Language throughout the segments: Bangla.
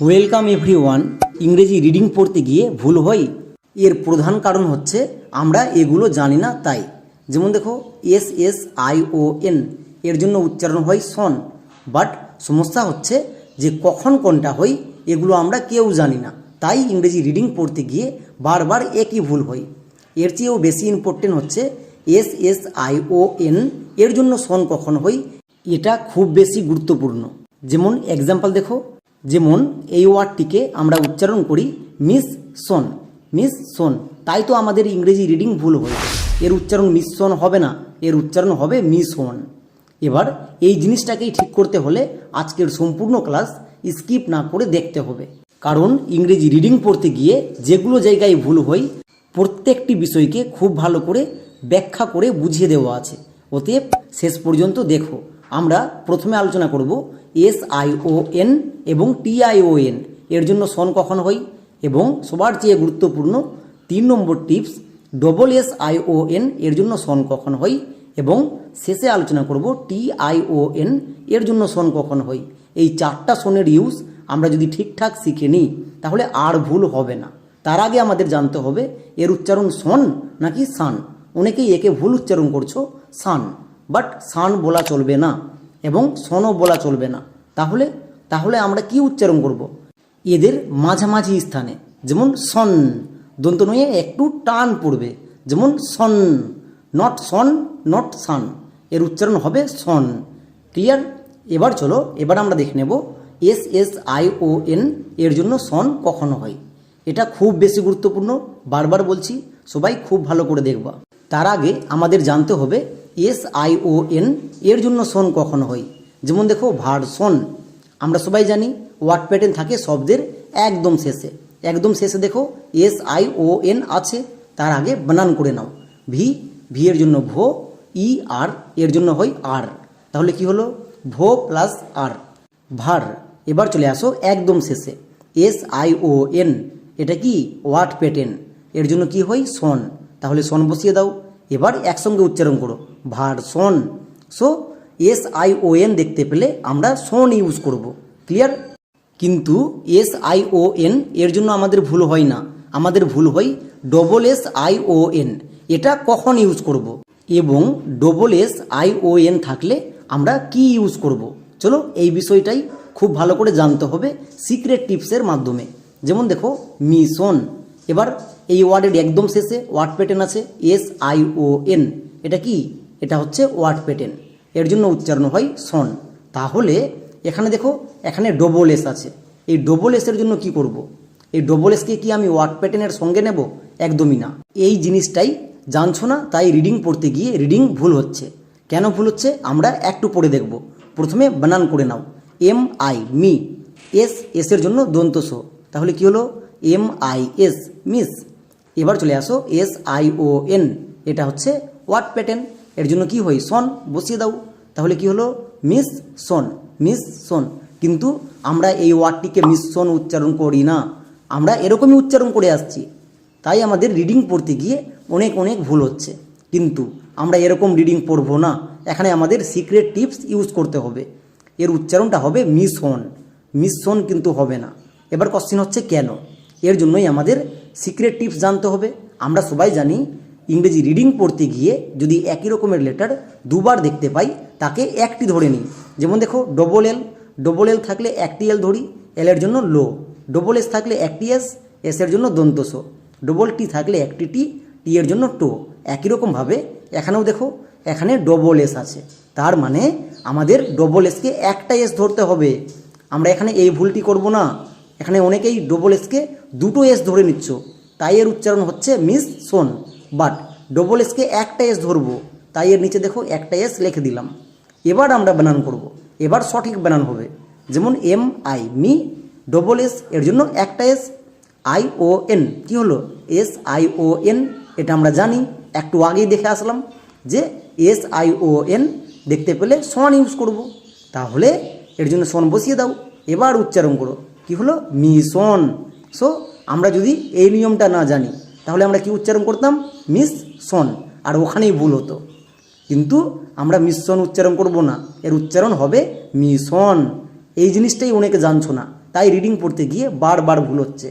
ওয়েলকাম এভরি ওয়ান ইংরেজি রিডিং পড়তে গিয়ে ভুল হয়। এর প্রধান কারণ হচ্ছে, আমরা এগুলো জানি না তাই। যেমন দেখো, S S I O N, এর জন্য উচ্চারণ হয় সন। বাট সমস্যা হচ্ছে যে কখন কোনটা হয়, এগুলো আমরা কেউ জানি না। তাই ইংরেজি রিডিং পড়তে গিয়ে বারবার একই ভুল হয়। এর চেয়েও বেশি ইম্পর্টেন্ট হচ্ছে, S S I O N, এর জন্য সন কখন হয়, এটা খুব বেশি গুরুত্বপূর্ণ। যেমন এক্সাম্পল দেখো যেমন এই ওয়ার্ডটিকে আমরা উচ্চারণ করি মিস সন মিস সন। তাই তো আমাদের ইংরেজি রিডিং ভুল হয় এর উচ্চারণ মিস সন হবে না, এর উচ্চারণ হবে মিস হন। এবার এই জিনিসটাকেই ঠিক করতে হলে আজকের সম্পূর্ণ ক্লাস স্কিপ না করে দেখতে হবে। কারণ ইংরেজি রিডিং পড়তে গিয়ে যেগুলো জায়গায় ভুল হয়, প্রত্যেকটি বিষয়কে খুব ভালো করে ব্যাখ্যা করে বুঝিয়ে দেওয়া আছে। অতএব শেষ পর্যন্ত দেখো। আমরা প্রথমে আলোচনা করব এস আই ও এন এবং টি আই ও এন এর জন্য সন কখন হয়? এবং সবার চেয়ে গুরুত্বপূর্ণ তিন নম্বর tips double S I O N এর জন্য সন কখন হয়? এবং শেষে আলোচনা করব ও এন এর জন্য সন কখন হয়? এই চারটা সনের ইউজ আমরা যদি ঠিকঠাক শিখে নিই, তাহলে আর ভুল হবে না। তার আগে আমাদের জানতে হবে, এর উচ্চারণ সন নাকি সান? অনেকেই একে ভুল উচ্চারণ করছ, সান। বাট সান বলা চলবে না। এবং সনও বলা চলবে না। তাহলে তাহলে আমরা কি উচ্চারণ করব। এদের মাঝামাঝি স্থানে, যেমন সন দন্ত নয়ে একটু টান পড়বে, যেমন সন নট সন নট সান। এর উচ্চারণ হবে সন। ক্লিয়ার? এবার চলো, এবার আমরা দেখে নেব S S, I, O, N, এর জন্য সন কখনো হয়। এটা খুব বেশি গুরুত্বপূর্ণ, বারবার বলছি, সবাই খুব ভালো করে দেখবা। তার আগে আমাদের জানতে হবে এস আই ও এন এর জন্য সন কখন হয়। যেমন দেখো ভার্সন আমরা সবাই জানি ওয়ার্ড প্যাটার্ন থাকে শব্দের একদম শেষে। একদম শেষে দেখো এস আই ও এন আছে, তার আগে বানান করে নাও। ভি ভি এর জন্য ভো ই আর এর জন্য হয় আর তাহলে কি হলো? ভো প্লাস আর ভার এবার চলে আসো একদম শেষে। এস আই ও এন এটা কি? ওয়াট পেটেন এর জন্য কি হয়? সন তাহলে সন বসিয়ে দাও। এবার একসঙ্গে উচ্চারণ করো। Version so S I O N দেখতে পেলে আমরা সন ইউজ করব। ক্লিয়ার কিন্তু এস আই ও এন এর জন্য আমাদের ভুল হয় না। আমাদের ভুল হয় double S I O N এটা কখন ইউজ করব? এবং double S I O N থাকলে আমরা কি ইউজ করব? চলো এই বিষয়টাই খুব ভালো করে জানতে হবে সিক্রেট টিপসের মাধ্যমে। যেমন দেখো মিশন এবার এই ওয়ার্ডের একদম শেষে ওয়ার্ড প্যাটার্ন আছে এস আই ও এন এটা কি? এটা হচ্ছে ওয়ার্ড প্যাটার্ন এর জন্য উচ্চারণ হয় সন। তাহলে এখানে দেখো, এখানে ডবল এস আছে। এই ডবল এসের জন্য কি করব। এই ডবল এসকে কি আমি ওয়ার্ড প্যাটার্নের সঙ্গে নেব? একদমই না। এই জিনিসটাই জানছো না, তাই রিডিং পড়তে গিয়ে রিডিং ভুল হচ্ছে। কেন ভুল হচ্ছে? আমরা একটু পড়ে দেখব। প্রথমে বানান করে নাও। এম আই মি এস এসের জন্য দন্তস তাহলে কি হলো? এম আই এস মিস এবার চলে আসো এস আই ও এন এটা হচ্ছে ওয়ার্ড প্যাটার্ন এর জন্য কি হয়? সন বসিয়ে দাও। তাহলে কি হলো? Mission mission. কিন্তু আমরা এই ওয়ার্ডটিকে সন উচ্চারণ করি না। আমরা এরকমই উচ্চারণ করে আসছি। তাই আমাদের রিডিং পড়তে গিয়ে অনেক অনেক ভুল হচ্ছে। কিন্তু আমরা এরকম রিডিং পড়ব না। এখানে আমাদের সিক্রেট টিপস ইউজ করতে হবে। এর উচ্চারণটা হবে মিস হন কিন্তু হবে না। এবার কোশ্চেন হচ্ছে কেন? এর জন্যই আমাদের সিক্রেট টিপস জানতে হবে। আমরা সবাই জানি ইংরেজি রিডিং পড়তে গিয়ে যদি একই রকমের লেটার দুবার দেখতে পাই, তাকে একটি ধরে নিই। যেমন দেখো ডবল এল ডবল এল থাকলে একটি এল ধরি এল এর জন্য লো ডবল এস থাকলে একটি এস এস এর জন্য দন্তস ডবল টি থাকলে একটি টি টি এর জন্য টো একই রকমভাবে এখানেও দেখো, এখানে ডবল এস আছে। তার মানে আমাদের ডবল এসকে একটা এস ধরতে হবে। আমরা এখানে এই ভুলটি করব না। এখানে অনেকেই ডবল এসকে দুটো এস ধরে নিচ্ছ। তাই এর উচ্চারণ হচ্ছে মিস সোন। বাট ডবল এসকে একটা এস ধরবো, তাই এর নিচে দেখো একটা এস লিখে দিলাম। এবার আমরা বানান করব। এবার সঠিক বানান হবে। যেমন এম আই মি ডবল এস এর জন্য একটা এস আই ও এন কী হলো? এস আই ও এন এটা আমরা জানি। একটু আগেই দেখে আসলাম যে এস আই ও এন দেখতে পেলে সন ইউজ করব। তাহলে এর জন্য সন বসিয়ে দাও। এবার উচ্চারণ করো। কি হলো? Me mission. সো আমরা যদি এই নিয়মটা না জানি, তাহলে আমরা কি উচ্চারণ করতাম? মিস সন, আর ওখানেই ভুল হতো কিন্তু আমরা মিশ্রণ উচ্চারণ করব না, এর উচ্চারণ হবে মিশন এই জিনিসটাই অনেকে জানছো না, তাই রিডিং পড়তে গিয়ে বারবার ভুল হচ্ছে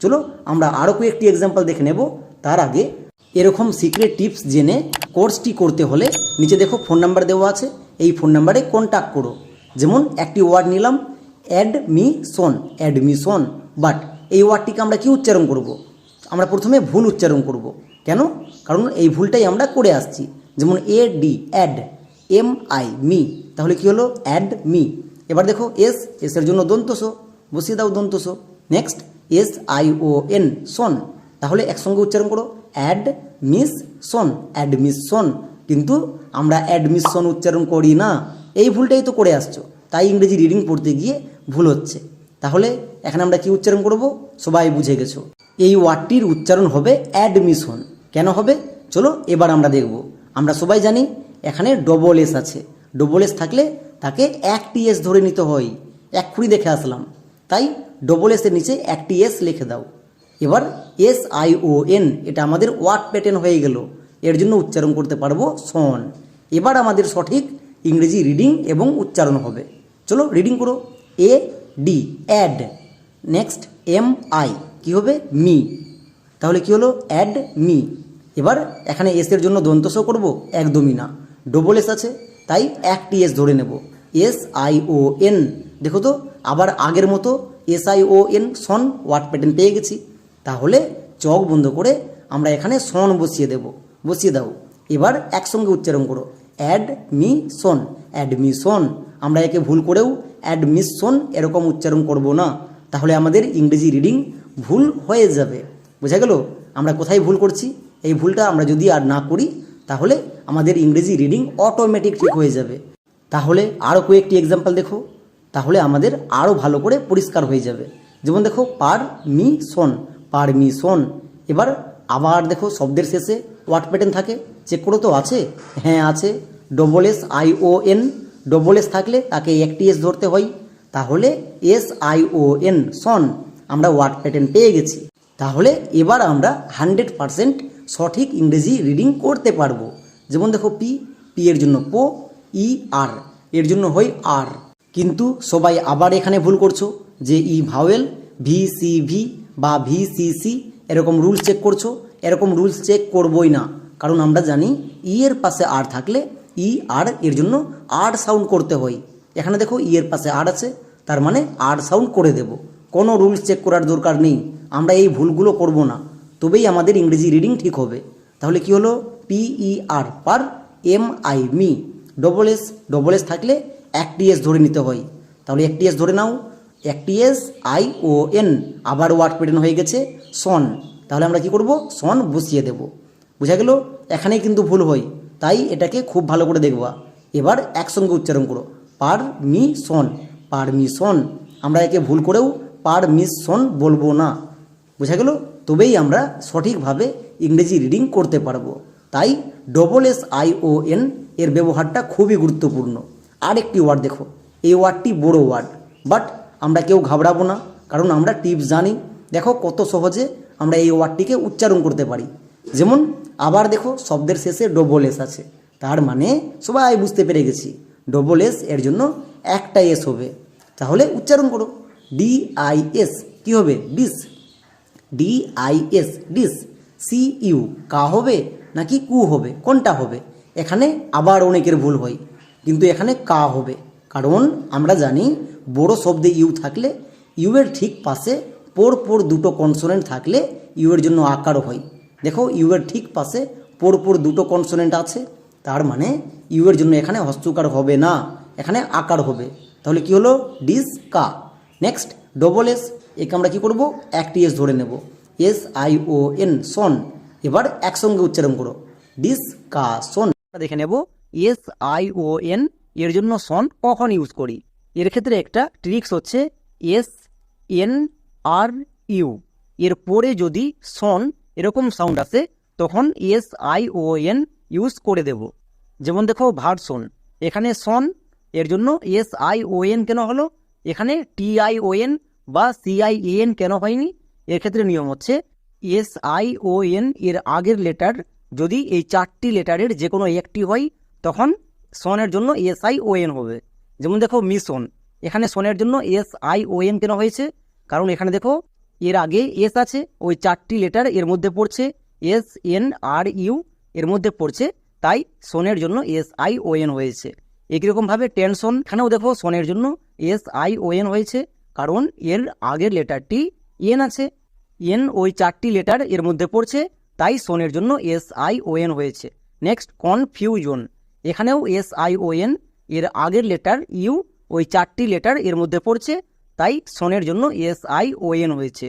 চলো, আমরা আরও কয়েকটি এক্সাম্পল দেখে নেব, তার আগে এরকম সিক্রেট টিপস জেনে কোর্সটি করতে হলে নিচে দেখো ফোন নাম্বার দেওয়া আছে, এই ফোন নাম্বারে কন্ট্যাক্ট করো যেমন একটি ওয়ার্ড নিলাম অ্যাডমিশন অ্যাডমিশন বাট এই ওয়ার্ডটিকে আমরা কি উচ্চারণ করব। আমরা প্রথমে ভুল উচ্চারণ করব। কেন? কারণ এই ভুলটাই আমরা করে আসছি। যেমন A D add M I me তাহলে কি হলো? অ্যাড মি এবার দেখো এস এসের জন্য দন্তস বসিয়ে দাও দন্তস next S I O N সন তাহলে একসঙ্গে উচ্চারণ করো। অ্যাড মিস সন অ্যাডমিশন কিন্তু আমরা অ্যাডমিশন উচ্চারণ করি না। এই ভুলটাই তো করে আসছো। তাই ইংরেজি রিডিং পড়তে গিয়ে ভুল হচ্ছে। তাহলে এখানে আমরা কি উচ্চারণ করব? সবাই বুঝে গেছো। এই ওয়ার্ডটির উচ্চারণ হবে অ্যাডমিশন কেন হবে? চলো এবার আমরা দেখব। আমরা সবাই জানি এখানে ডবল এস আছে। ডবল এস থাকলে তাকে একটি এস ধরে নিতে হয়। এক্ষুনি দেখে আসলাম। তাই ডবল এসের নিচে একটি এস লিখে দাও। এবার এস আই ও এন এটা আমাদের ওয়ার্ড প্যাটার্ন হয়ে গেল। এর জন্য উচ্চারণ করতে পারব সন। এবার আমাদের সঠিক ইংরেজি রিডিং এবং উচ্চারণ হবে। চলো রিডিং করো। A D add next M I কী হবে? মি তাহলে কি হলো? অ্যাড মি এবার এখানে এস এর জন্য দন্তস করব একদমই না। ডবল এস আছে, তাই একটি এস ধরে নেব। এস আই ও এন দেখো তো, আবার আগের মতো এস আই ও এন সন ওয়ার্ড প্যাটার্ন পেয়ে গেছি। তাহলে চক বন্ধ করে আমরা এখানে সন বসিয়ে দেব, বসিয়ে দাও। এবার একসঙ্গে উচ্চারণ করো। অ্যাড মি সন অ্যাডমিশন, আমরা একে ভুল করেও অ্যাডমিশন এরকম উচ্চারণ করব না। তাহলে আমাদের ইংরেজি রিডিং ভুল হয়ে যাবে। বোঝা গেল? আমরা কোথায় ভুল করছি? এই ভুলটা আমরা যদি আর না করি, তাহলে আমাদের ইংরেজি রিডিং অটোমেটিক ঠিক হয়ে যাবে। তাহলে আরও কয়েকটি এক্সাম্পল দেখো, তাহলে আমাদের আরও ভালো করে পরিষ্কার হয়ে যাবে। যেমন দেখো পার মি সন পার মি সন এবার আবার দেখো, শব্দের শেষে ওয়ার্ড প্যাটার্ন থাকে? চেক করো তো, আছে? হ্যাঁ আছে। Double S I O N double S থাকলে তাকে একটি এস ধরতে হয়। তাহলে এস আই ও এন সন আমরা ওয়ার্ড প্যাটার্ন পেয়ে গেছি। তাহলে এবার আমরা হান্ড্রেড পারসেন্ট সঠিক ইংরেজি রিডিং করতে পারব। যেমন দেখো পি পি এর জন্য পো, ই, আর। এর জন্য হয় আর। কিন্তু সবাই আবার এখানে ভুল করছ, যে ই ভাওয়েল ভি সি ভি বা ভি সি সি এরকম রুলস চেক করছ, এরকম রুলস চেক করবই না। কারণ আমরা জানি ই এর পাশে আর থাকলে ই, আর এর জন্য আর সাউন্ড করতে হয়। এখানে দেখো ই এর পাশে আর আছে, তার মানে আর সাউন্ড করে দেব। কোনো রুলস চেক করার দরকার নেই। আমরা এই ভুলগুলো করব না। তবেই আমাদের ইংরেজি রিডিং ঠিক হবে। তাহলে কি হলো? P E R per M I me double S double S থাকলে একটি এস ধরে নিতে হয়। তাহলে একটি এস ধরে নাও। একটি এস আই ও এন আবার ওয়ার্ড প্যাটার্ন হয়ে গেছে সন তাহলে আমরা কি করব? সন বসিয়ে দেব। বুঝা গেল? এখানেই কিন্তু ভুল হয়। তাই এটাকে খুব ভালো করে দেখবা। এবার একসঙ্গে উচ্চারণ করো। পার মি সন পার মি সন আমরা একে ভুল করেও পার মিস সন বলব না। বোঝা গেল? তবেই আমরা সঠিকভাবে ইংরেজি রিডিং করতে পারব। তাই double S I O N এর ব্যবহারটা খুবই গুরুত্বপূর্ণ। আর একটি ওয়ার্ড দেখো, এই ওয়ার্ডটি বড় ওয়ার্ড বাট আমরা কেউ ঘাবড়াবো না, কারণ আমরা টিপস জানি। দেখো কত সহজে আমরা এই ওয়ার্ডটিকে উচ্চারণ করতে পারি। যেমন, আবার দেখো শব্দের শেষে ডবল এস আছে। তার মানে সবাই বুঝতে পেরে গেছি ডবল এস এর জন্য একটা এস হবে। তাহলে উচ্চারণ করো। ডি আই এস কী হবে? Dish D I S dish C U কা হবে নাকি কু হবে, কোনটা হবে? এখানে আবার অনেকের ভুল হয়, কিন্তু এখানে কা হবে, কারণ আমরা জানি বড় শব্দে ইউ থাকলে, ইউ এর ঠিক পাশে পর পর দুটো কনসোনেন্ট থাকলে ইউ এর জন্য আকার হয়। দেখো, ইউ এর ঠিক পাশে পর পর দুটো কনসোনেন্ট আছে, তার মানে ইউ এর জন্য এখানে হস্তকার হবে না, এখানে আকার হবে। তাহলে কি হলো? ডিস কা। নেক্সট ডবল এস একে আমরা কী করব? একটি এস ধরে নেব। এস, আই, ও, এন, সন। এবার একসঙ্গে উচ্চারণ করো। ডিস, কা, সন। দেখে নেব, এস, আই, ও, এন, এর জন্য সন কখন ইউজ করি? এর ক্ষেত্রে একটা ট্রিক্স হচ্ছে এস, এন, আর, ইউ। এর পরে যদি সন এরকম সাউন্ড আসে, তখন S, I, O, N use করে দেব। যেমন দেখো ভার্সন এখানে সন এর জন্য এস, আই, ও, এন কেন হলো? এখানে টি, আই, ও, এন বা সি আই এন কেন হয়নি? এর ক্ষেত্রে নিয়ম হচ্ছে এস আই ও এন এর আগের লেটার যদি এই চারটি লেটারের যে কোনো একটি হয়, তখন সনের জন্য এস আই ও এন হবে। যেমন দেখো মিশন এখানে সনের জন্য এস আই ও এন কেন হয়েছে? কারণ এখানে দেখো এর আগে এস আছে, ওই চারটি লেটার এর মধ্যে পড়ছে এস এন আর ইউ এর মধ্যে পড়ছে, তাই সনের জন্য এস আই ও এন হয়েছে। একই রকমভাবে টেনশন এখানেও দেখো সনের জন্য এস আই ও এন হয়েছে। কারণ এর আগের লেটারটি এন আছে। এন ওই চারটি লেটার এর মধ্যে পড়ছে, তাই সোনের জন্য এস আই ও এন হয়েছে। নেক্সট কনফিউজন এখানেও এস আই ও এন এর আগের লেটার ইউ ওই চারটি লেটার এর মধ্যে পড়ছে, তাই সোনের জন্য এস আই ও এন হয়েছে।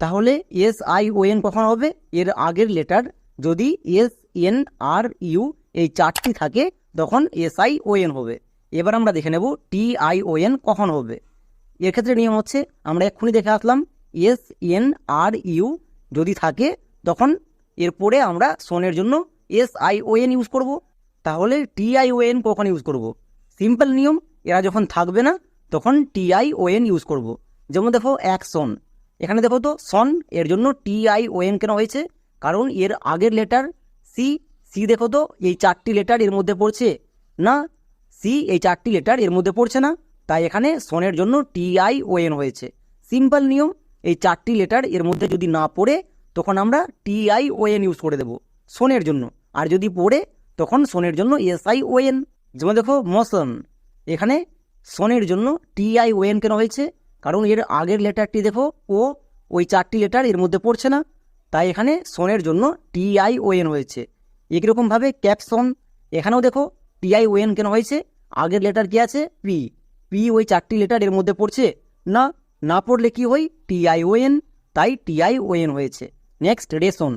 তাহলে এস আই ও এন কখন হবে? এর আগের লেটার যদি এস এন আর ইউ এই চারটি থাকে, তখন এস আই ও এন হবে। এবার আমরা দেখে নেব টি আই ও এন কখন হবে। এর ক্ষেত্রে নিয়ম হচ্ছে, আমরা এক্ষুনি দেখে আসলাম, এস, এন, আর, ইউ যদি থাকে, তখন এরপরে আমরা সোনের জন্য S, I, O, N use করব। তাহলে টি, আই, ও, এন কখন ইউজ করব? সিম্পল নিয়ম, এরা যখন থাকবে না, তখন T, I, O, N use করব। যেমন দেখো, এক সন। এখানে দেখো তো, সন, এর জন্য টি, আই, ও, এন কেন হয়েছে? কারণ এর আগের লেটার সি সি দেখো তো, এই চারটি লেটার এর মধ্যে পড়ছে না? সি এই চারটি লেটার এর মধ্যে পড়ছে না। তাই এখানে সনের জন্য টি আই ও এন হয়েছে। সিম্পল নিয়ম, এই চারটি লেটার এর মধ্যে যদি না পড়ে, তখন আমরা T I O N use করে দেব, সোনের জন্য। আর যদি পড়ে, তখন সোনের জন্য এস আই ও এন যেমন দেখো মোশন এখানে সোনের জন্য টি আই ও এন কেন হয়েছে? কারণ এর আগের লেটারটি দেখো, ও ওই চারটি লেটার এর মধ্যে পড়ছে না, তাই এখানে সোনের জন্য টি আই ও এন হয়েছে। একরকমভাবে ক্যাপসন, এখানেও দেখো টি আই ও এন কেন হয়েছে? আগের লেটার কি আছে? পি পি ওই চারটি লেটার এর মধ্যে পড়ছে? না না পড়লে কি হয়? টি আই ও এন তাই টি আই ও এন হয়েছে। Next ration.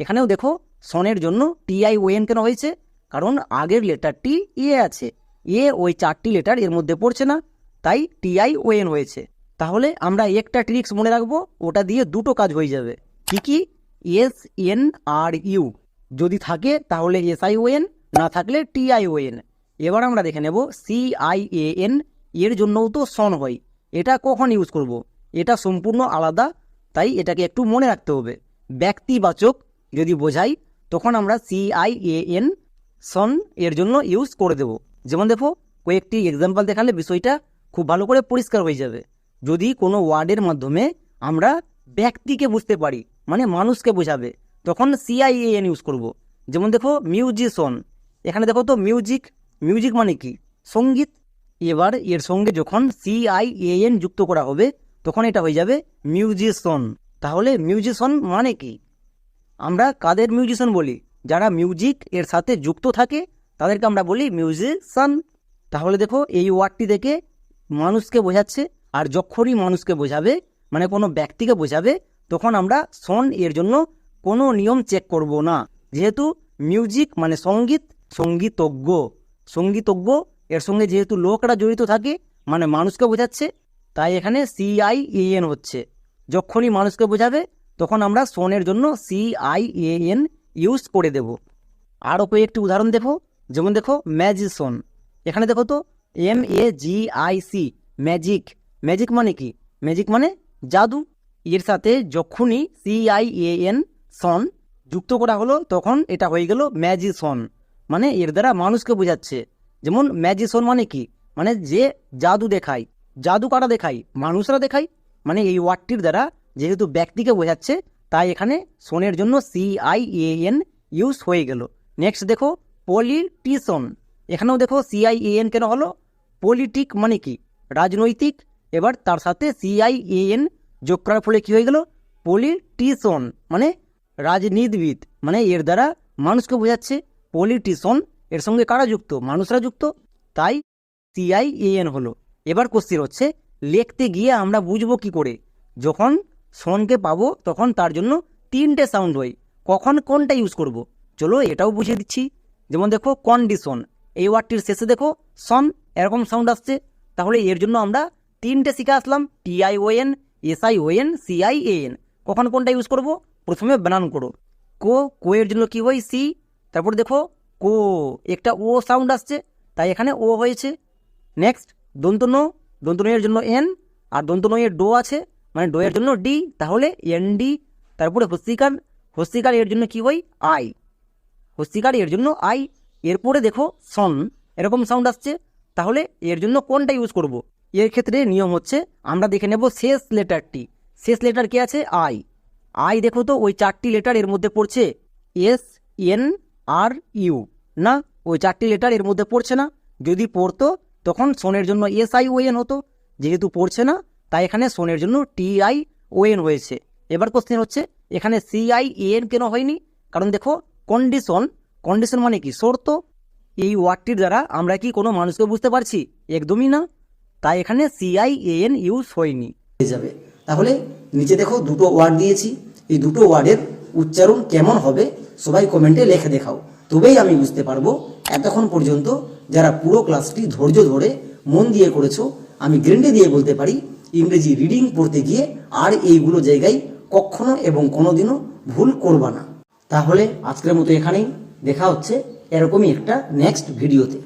এখানেও দেখো, সনের জন্য টি আই ও এন কেন হয়েছে? কারণ আগের লেটারটি এ আছে। এ ওই চারটি লেটার এর মধ্যে পড়ছে না, তাই টি আই ও এন হয়েছে। তাহলে আমরা একটা ট্রিক্স মনে রাখব, ওটা দিয়ে দুটো কাজ হয়ে যাবে। কি কি? এস এন আর ইউ যদি থাকে, তাহলে এস আই ও এন না থাকলে টি আই ও এন এবার আমরা দেখে নেব সি আই এ এন এর জন্যও তো সন হয়। এটা কখন ইউজ করব। এটা সম্পূর্ণ আলাদা, তাই এটাকে একটু মনে রাখতে হবে। ব্যক্তিবাচক যদি বোঝাই, তখন আমরা সি আই এ এন সন এর জন্য ইউজ করে দেব। যেমন দেখো, কয়েকটি এক্সাম্পল দেখালে বিষয়টা খুব ভালো করে পরিষ্কার হয়ে যাবে। যদি কোনো ওয়ার্ডের মাধ্যমে আমরা ব্যক্তিকে বুঝতে পারি মানে মানুষকে বোঝাবে, তখন সিআইএএন ইউজ করব। যেমন দেখো মিউজিশন এখানে দেখো তো মিউজিক মিউজিক মানে কি? সংগীত এবার এর সঙ্গে যখন সিআইএন যুক্ত করা হবে, তখন এটা হয়ে যাবে মিউজিশন। তাহলে মিউজিশন মানে কি? আমরা কাদের মিউজিশিয়ান বলি? যারা মিউজিক এর সাথে যুক্ত থাকে, তাদেরকে আমরা বলি মিউজিশিয়ান তাহলে দেখো, এই ওয়ার্ডটি দেখে মানুষকে বোঝাচ্ছে, আর যখনই মানুষকে বোঝাবে মানে কোনো ব্যক্তিকে বোঝাবে, তখন আমরা সন এর জন্য কোনো নিয়ম চেক করব না। যেহেতু মিউজিক মানে সংগীত, সঙ্গীতজ্ঞ। সঙ্গীতজ্ঞ এর সঙ্গে যেহেতু লোকরা জড়িত থাকে মানে মানুষকে বোঝাচ্ছে, তাই এখানে সিআইএএন হচ্ছে। যখনই মানুষকে বোঝাবে, তখন আমরা সনের জন্য সিআইএএন ইউজ করে দেব। আরও কয়েকটি উদাহরণ দেখো। যেমন দেখো ম্যাজিসন এখানে দেখো তো M A G I C magic magic মানে কি? ম্যাজিক মানে জাদু। এর সাথে যখনই সিআইএএন সন যুক্ত করা হলো, তখন এটা হয়ে গেল ম্যাজিসন মানে এর দ্বারা মানুষকে বোঝাচ্ছে। যেমন ম্যাজিশন মানে কি? মানে যে জাদু দেখায় জাদু কারা দেখায়, মানুষরা দেখায় মানে এই ওয়ার্ডটির দ্বারা যেহেতু ব্যক্তিকে বোঝাচ্ছে, তাই এখানে সোনের জন্য সিআইএএন ইউজ হয়ে গেল। নেক্সট দেখো পলিটিশন এখানেও দেখো সিআইএএন কেন হলো? পলিটিক মানে কি? রাজনৈতিক। এবার তার সাথে সিআইএএন যোগ করার ফলে কী হয়ে গেল? পলিটিশন মানে রাজনীতিবিদ। মানে এর দ্বারা মানুষকে বোঝাচ্ছে পলিটিশন এর সঙ্গে কারা যুক্ত? মানুষরা যুক্ত। তাই সিআইএএন হলো। এবার কোশ্চিন হচ্ছে, লিখতে গিয়ে আমরা বুঝব কি করে? যখন সনকে পাবো, তখন তার জন্য তিনটে সাউন্ড হয়। কখন কোনটা ইউজ করব। চলো এটাও বুঝিয়ে দিচ্ছি। যেমন দেখো কন্ডিশন এই ওয়ার্ডটির শেষে দেখো সন এরকম সাউন্ড আসছে। তাহলে এর জন্য আমরা তিনটে শিখে আসলাম। টিআইওএন এসআইওএন সিআইএএন কখন কোনটা ইউজ করব? প্রথমে বানান করো। কো কো এর জন্য কি হয়? সি তারপর দেখো কো, একটা ও সাউন্ড আসছে, তাই এখানে ও হয়েছে। নেক্সট দন্তন দন্তন এর জন্য এন আর দন্তন এর ডো আছে মানে ডো এর জন্য ডি তাহলে এন ডি তারপরে হস্তিকার হস্তিকার এর জন্য কি হয়? আই হস্তিকার এর জন্য আই এরপরে দেখো সন এরকম সাউন্ড আসছে, তাহলে এর জন্য কোনটা ইউজ করব? এর ক্ষেত্রে নিয়ম হচ্ছে, আমরা দেখে নেব শেষ লেটারটি শেষ লেটার কে আছে? আই আই দেখো তো, ওই চারটি লেটার এর মধ্যে পড়ছে এস এন আর ইউ। না, ওই চারটি লেটার এর মধ্যে পড়ছে না। যদি পড়তো, তখন সোনের জন্য এস আই ও এন হতো। যেহেতু পড়ছে না, তাই এখানে সোনের জন্য টি আই ও এন হয়েছে এবার কোশ্চেন হচ্ছে, এখানে সি আই এন কেন হয়নি? কারণ দেখো কন্ডিশন কন্ডিশন মানে কি? শর্ত। এই ওয়ার্ডটির দ্বারা আমরা কি কোনো মানুষকে বুঝতে পারছি? একদমই না। তাই এখানে সিআই এন ইউজ হয়নি। হয়ে যাবে। তাহলে নিচে দেখো দুটো ওয়ার্ড দিয়েছি। এই দুটো ওয়ার্ডের উচ্চারণ কেমন হবে? সবাই কমেন্টে লেখে দেখাও। তবেই আমি বুঝতে পারব, এতক্ষণ পর্যন্ত যারা পুরো ক্লাসটি ধৈর্য ধরে মন দিয়ে করেছ, আমি গ্রেন্ডে দিয়ে বলতে পারি, ইংরেজি রিডিং পড়তে গিয়ে আর এইগুলো জায়গায় কখনো এবং কোনোদিনও ভুল করবা না। তাহলে আজকের মতো এখানেই, দেখা হচ্ছে এরকমই একটা নেক্সট ভিডিওতে